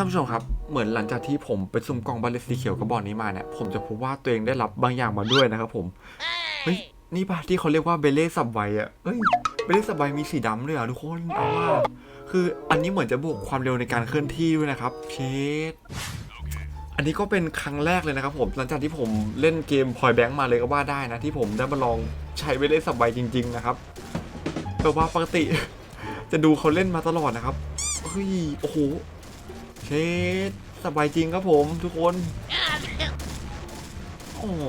ท่านผู้ชมครับ เหมือนหลังจากที่ผมไปซุ่มกองบาเลสีเขียวกับบอลนี้มาเนี่ย ผมจะพบว่าตัวเองได้รับบางอย่างมาด้วยนะครับผม เฮ้ย นี่ปะที่เขาเรียกว่าเบเล่สับไวอะเอ้ย เบเล่สับไวมีสีดำด้วยอะทุกคนเอาว่าคืออันนี้เหมือนจะบวกความเร็วในการเคลื่อนที่ด้วยนะครับ เชดอันนี้ก็เป็นครั้งแรกเลยนะครับผม หลังจากที่ผมเล่นเกมพอยแบงค์มาเลยก็ว่าได้นะ ที่ผมได้มาลองใช้เบเล่สับไวจริง ๆ นะครับแปลว่าปกติ จะดูเขาเล่นมาตลอดนะครับ เฮ้ย โอ้โห เชดสบายจริงครับผมทุกคน โอ้โห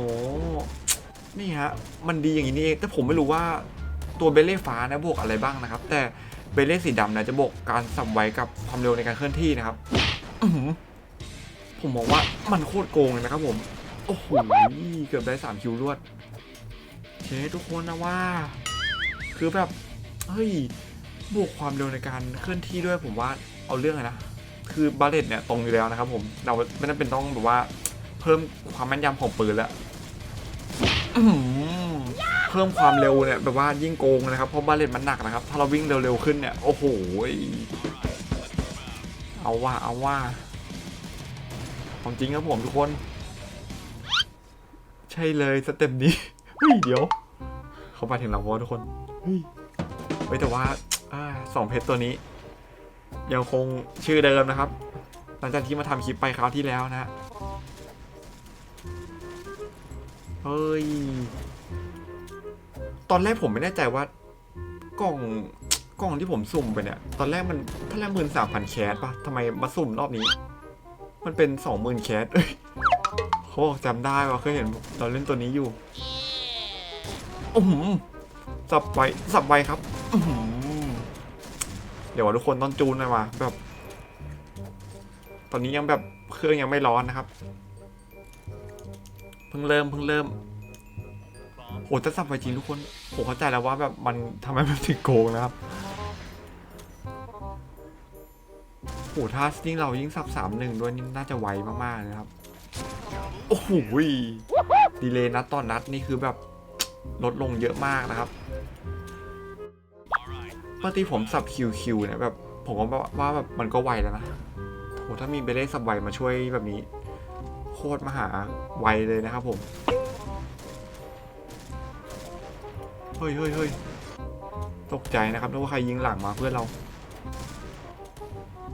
นี่ฮะ มันดีอย่างนี้นี่เอง แต่ผมไม่รู้ว่าตัวเบลเล่ฟ้านะบวกอะไรบ้างนะครับ แต่เบลเล่สีดำนะจะบวกการสับไว้กับความเร็วในการเคลื่อนที่นะครับผมมองว่ามันโคตรโกงเลยนะครับผม โอ้โห เกือบได้สามคิวรวดเชดทุกคนนะว่า คือแบบ เฮ้ย บวกความเร็วในการเคลื่อนที่ด้วยผมว่าเอาเรื่องเลยนะ คือบาเลตเนี่ยตรงอยู่แล้วนะครับผมเราไม่จำเป็นต้องแบบว่า เพิ่มความแม่นยำของปืนแล้วเพิ่มความเร็วเนี่ยแบบว่ายิ่งโกงนะครับเพราะบาเลตมันหนักนะครับ ถ้าเราวิ่งเร็วๆขึ้นเนี่ยโอ้โหเอาว่าเอาว่าของจริงครับผมทุกคน ใช่เลยสเต็ปนี้เฮ้ยเดี๋ยว เขาไปถึงเราวะทุกคนเฮ้ยแต่ว่าสองเพชรตัวนี้ ยังคงชื่อเดิมนะครับ หลังจากที่มาทำคลิปไปคราวที่แล้วนะฮะเฮ้ย ตอนแรกผมไม่แน่ใจว่ากล่องกล่องที่ผมสุ่มไปเนี่ย ตอนแรกมันท่าแรกหมื่นสามพันแคสปะทำไมมาสุ่มรอบนี้ มันเป็นสองหมื่นแคสเอ้ยเขาบอกจำได้ว่าเคยเห็นเราเล่นตัวนี้อยู่อ้โหสับไวสับไวครับ อื เดี๋ยวทุกคนต้องจูนหน่อยมาแบบ ตอนนี้ยังแบบเครื่องยังไม่ร้อนนะครับ เพิ่งเริ่มเพิ่งเริ่มโหจะสับไปจริงทุกคนผมเข้าใจแล้วว่าแบบมันทำไมมันถึงโกงนะครับโหถ้ายิ่งเรายิ่งสับสามหนึ่งด้วยนี่น่าจะไวมากๆเลยครับ โอ้โหดีเลยนัดต่อนนัดนี่คือแบบลดลงเยอะมากนะครับ ปกติผมสับคิวคิวเนี่ยแบบผมก็ว่าแบบมันก็ไวแล้วนะโหถ้ามีเบเล่สับไวมาช่วยแบบนี้ โคตรมหาไวเลยนะครับผม เฮ้ยเฮ้ยเฮ้ยตกใจนะครับนึกว่าใครยิงหลังมาเพื่อนเรา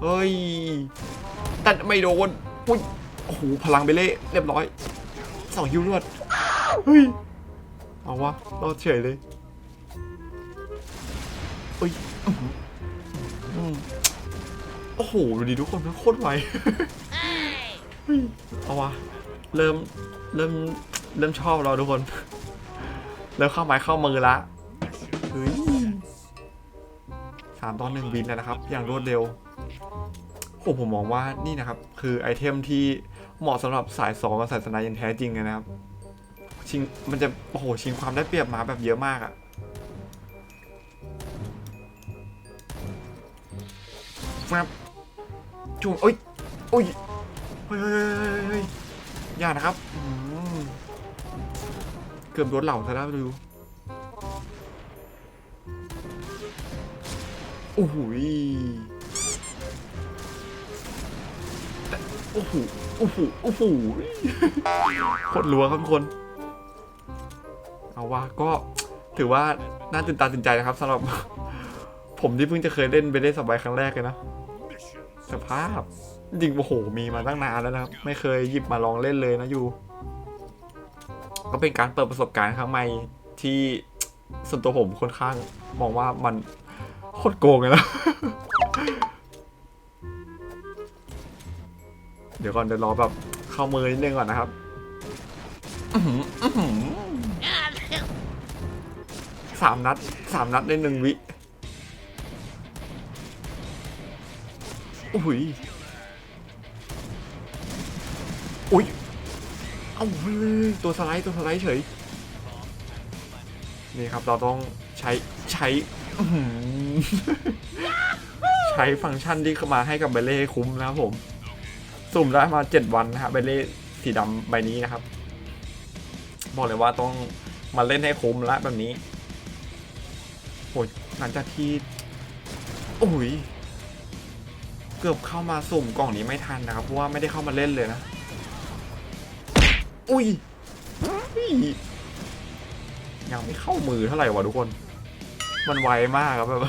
เฮ้ยแต่ไม่โดนอุ้ยโอ้โหพลังเบเล่เรียบร้อยสองฮิวรวดเฮ้ย เอาวะรอดเฉยเลย อ้ยโอ้โห ดูดิทุกคนมันโคตรไวเอาวะเริ่ม เริ่ม เริ่มชอบเราทุกคน เริ่มเข้าไม้เข้ามือละเฮ้ยสามตอนหนึ่งบินแล้วนะครับ อย่างรวดเร็วโอ้ผมมองว่านี่นะครับ คือไอเทมที่เหมาะสำหรับสายสองกับสายสนายยันแท้จริงเลยนะครับชิงมันจะโอ้โหชิงความได้เปรียบมาแบบเยอะมากอะ ฟบจุ่มเอ้ยโอ้ยเฮ้ยเฮ้ยเฮ้ยเฮ้ยอย่านะครับเกือบโดนเหล่าซะแล้วดูโอ้โหโอ้โหโอ้โหโอ้โหโคตรรัวครับทุกคน เอาว่าก็ถือว่าน่าตื่นตาตื่นใจนะครับสำหรับ ผมที่เพิ่งจะเคยเล่นไปเล่นสบายครั้งแรกเลยนะ สภาพจริงโอ้โหมีมาตั้งนานแล้วนะครับ ไม่เคยหยิบมาลองเล่นเลยนะยูก็เป็นการเปิดประสบการณ์ครั้งใหม่ที่ส่วนตัวผมค่อนข้างมองว่ามันโคตรโกงเลยนะเดี๋ยวก่อนเดี๋ยวรอแบบเข้ามือนิดนึงก่อนนะครับอื้อหืออื้อหือสามนัดสามนัดในหนึ่งวิ อ้ยอุ้ยเอาเฮ้ยตัวสไลด์ตัวสไลด์เฉยนี่ครับเราต้องใช้ใช้ใช้ฟังก์ชันที่เข้ามาให้กับเบลเล่ให้คุ้มนะครับผม สุ่มได้มา7วันนะฮะเบลเล่สีดำใบนี้นะครับ บอกเลยว่าต้องมาเล่นให้คุ้มละแบบนี้โอ้ยหลังจากที่โอ้ย เกือบเข้ามาสุ่มกล่องนี้ไม่ทันนะครับ เพราะว่าไม่ได้เข้ามาเล่นเลยนะ อุ้ยยยังไม่เข้ามือเท่าไหร่วะทุกคน มันไวมากครับแบบ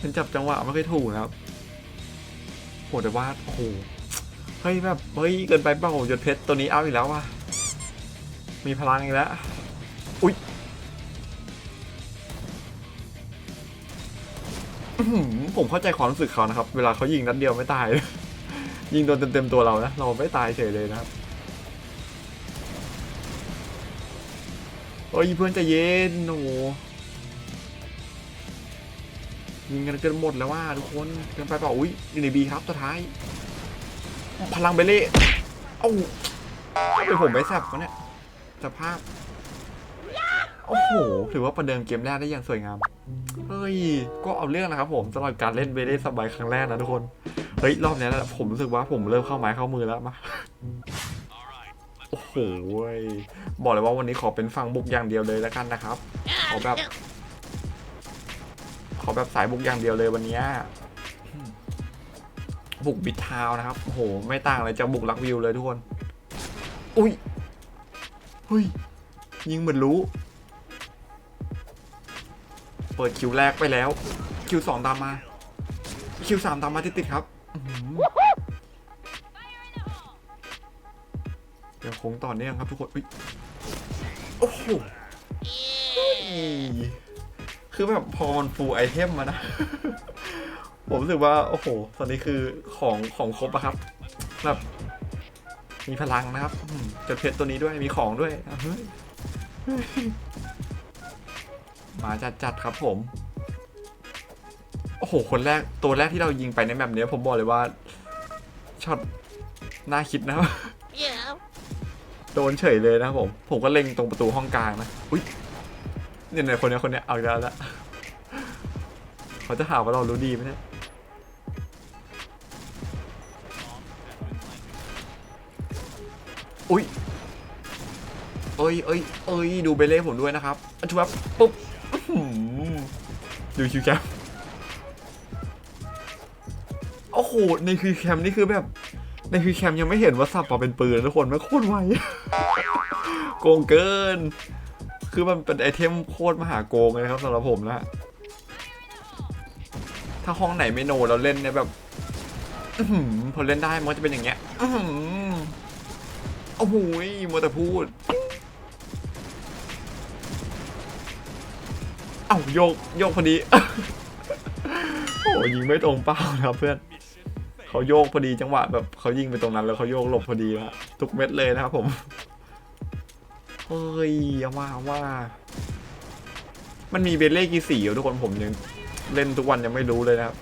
ฉันจับจังหวะไม่ค่อยถูกนะครับโหแต่ว่าโอ้โหเฮ้ยแบบเฮ้ยเกินไปเปล่าหยดเพชรตัวนี้เอาอีกแล้วว่ะมีพลังอีกแล้ว อุ้ย ผมเข้าใจความรู้สึกเขานะครับ เวลาเขายิงนัดเดียวไม่ตาย ยิงโดนเต็มๆตัวเรานะ เราไม่ตายเฉยเลยนะครับ โอ้ยเพื่อนใจะเย็นโอ้โหยิงกันเกินหมดแล้วว่าทุกคนเกินไปเปล่าอุ้ยอยู่ในบีครับตัวท้าย พลังเบลเล่เอ้าเป็นผมไม่แซบวะเนี่ยสภาพ โอ้โห ถือว่าประเดิมเกมแรกได้อย่างสวยงาม เฮ้ย ก็เอาเรื่องนะครับผมสำหรับการเล่นเบเล่สบายครั้งแรกนะทุกคน เฮ้ย รอบนี้นะผมรู้สึกว่าผมเริ่มเข้าไม้เข้ามือแล้วมาโอ้โห้ยบอกเลยว่าวันนี้ขอเป็นฝั่งบุกอย่างเดียวเลยแล้วกันนะครับ ขอแบบ ขอแบบสายบุกอย่างเดียวเลยวันนี้บุกบิดทาวน์นะครับ โอ้โห ไม่ต่างอะไรจากบุกลักวิวเลยทุกคน อุ้ยเฮ้ยยิงเหมือนรู้ เปิดคิวแรกไปแล้ว คิวสองตามมา คิวสามตามมาติดๆครับเดี๋ยวคงต่อเนื่องครับทุกคนโอ้โหคือแบบพอมันฟูไอเทมมานะ ผมรู้สึกว่า โอ้โห ตอนนี้คือของของครบอะครับแบบมีพลังนะครับจดเพชรตัวนี้ด้วยมีของด้วย มาจัดจัดครับผม โอ้โห คนแรก ตัวแรกที่เรายิงไปในแบบเนี้ยผมบอกเลยว่าช็อตน่าคิดนะ Yeah. โดนเฉยเลยนะผม ผมก็เล็งตรงประตูห้องกลางนะ อุ้ยเนี่ยเนี่ยคนเนี้ยคนเนี้ยเอาแล้วละเขาจะหาว่าเรารู้ดีไหมเนี่ยอุ้ยเอ้ยเอ้ยเอ้ยดูเบลเล่ผมด้วยนะครับอันชุบปุ๊บ ดูคิวแคมโอ้โห ในคิวแคมนี่คือแบบ ในคิวแคมยังไม่เห็นว่าสับมาเป็นปืนทุกคนไม่โคตรไวโกงเกิน คือมันเป็นไอเทมโคตรมหาโกงเลยครับสำหรับผมนะ ถ้าห้องไหนไม่โนเราเล่นเนี่ยแบบอพอเล่นได้มันก็จะเป็นอย่างเงี้ยอื้อหือโอ้โหยมัวแต่พูด เอ้าโยกโยกพอดี โอ้ยิงไม่ตรงเป้านะครับเพื่อนเขาโยกพอดีจังหวะแบบเขายิงไปตรงนั้นแล้วเขาโยกหลบพอดีนะทุกเม็ดเลยนะครับผมเฮ้ยเอาว่าว่า มันมีเบลเล่กี่สีอ่ทุกคนผมยังเล่นทุกวันยังไม่รู้เลยนะครับ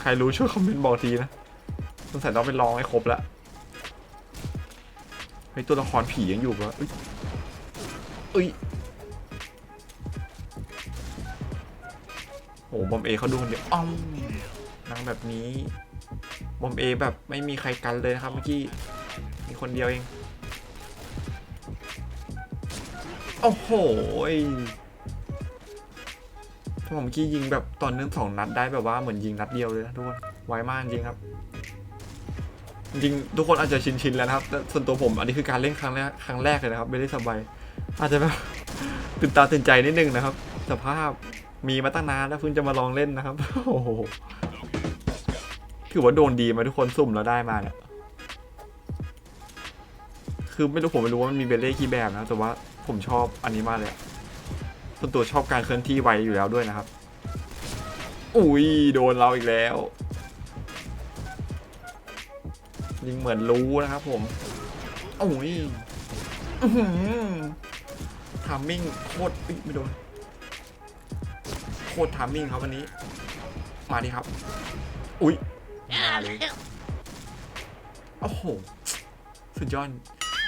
ใครรู้ช่วยคอมเมนต์บอกทีนะสงสัยต้องไปลองให้ครบล้วไฮ้ยตัวละครผียังอยู่ปะเอ้ย โอ้บอมเอเขาดูคนเดียวอ้อมนางแบบนี้ บอมเอแบบไม่มีใครกันเลยนะครับเมื่อกี้ มีคนเดียวเอง โอ้โหถ้าผมเมื่อกี้ยิงแบบตอนเนื่องสองนัดได้แบบว่าเหมือนยิงนัดเดียวเลยนะทุกคน ไวมากจริงครับ จริงทุกคนอาจจะชินๆแล้วนะครับ แต่ส่วนตัวผมอันนี้คือการเล่นครั้งแรกครั้งแรกเลยนะครับไม่ได้สบายอาจจะแบบตื่นตาตื่นใจนิดนึงนะครับ สภาพ มีมาตั้งนานแล้วเพิ่งจะมาลองเล่นนะครับ โอ้โห ถือว่าโดนดีมาทุกคนสุ่มแล้วได้มาเนี่ย คือไม่รู้ผมไม่รู้ว่ามันมีเบลเล่กี่แบบนะ แต่ว่าผมชอบอันนี้มากเลยส่วนตัวชอบการเคลื่อนที่ไวอยู่แล้วด้วยนะครับ อุ้ยโดนเราอีกแล้ว ยิงเหมือนรู้นะครับผมโอ้ยทามมิ่งโคตรไม่โดน ตรทามมิ่งครับวันนี้ มาดิครับ อุ้ยมาเลยโอ้โห สุดยอด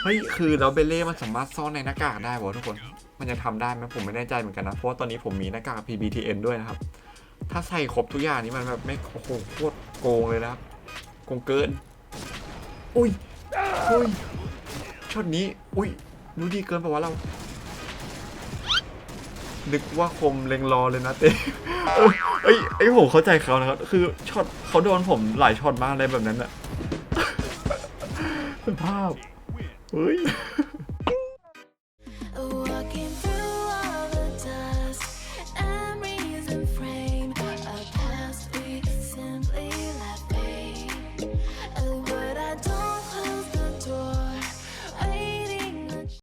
เฮ้ย คือแล้วเบลเล่มันสามารถซ่อนในหน้ากากได้วะทุกคน มันจะทำได้ไหมผมไม่แน่ใจเหมือนกันนะ เพราะว่าตอนนี้ผมมีหน้ากาก PBTN ด้วยนะครับ ถ้าใส่ครบทุกอย่างนี้มันแบบไม่ โอ้โห โคตรโกงเลยนะครับ โกงเกิน อุ้ย อุ้ย ช็อตนี้ อุ้ย รู้ดีเกินไปว่าเรา นึกว่าคมเล็งรอเลยนะเต้เอ้ยเอ้ผมเข้าใจเขานะครับ คือช็อตเขาโดนผมหลายช็อตมากเลยแบบนั้นอะสภาพเฮ้ย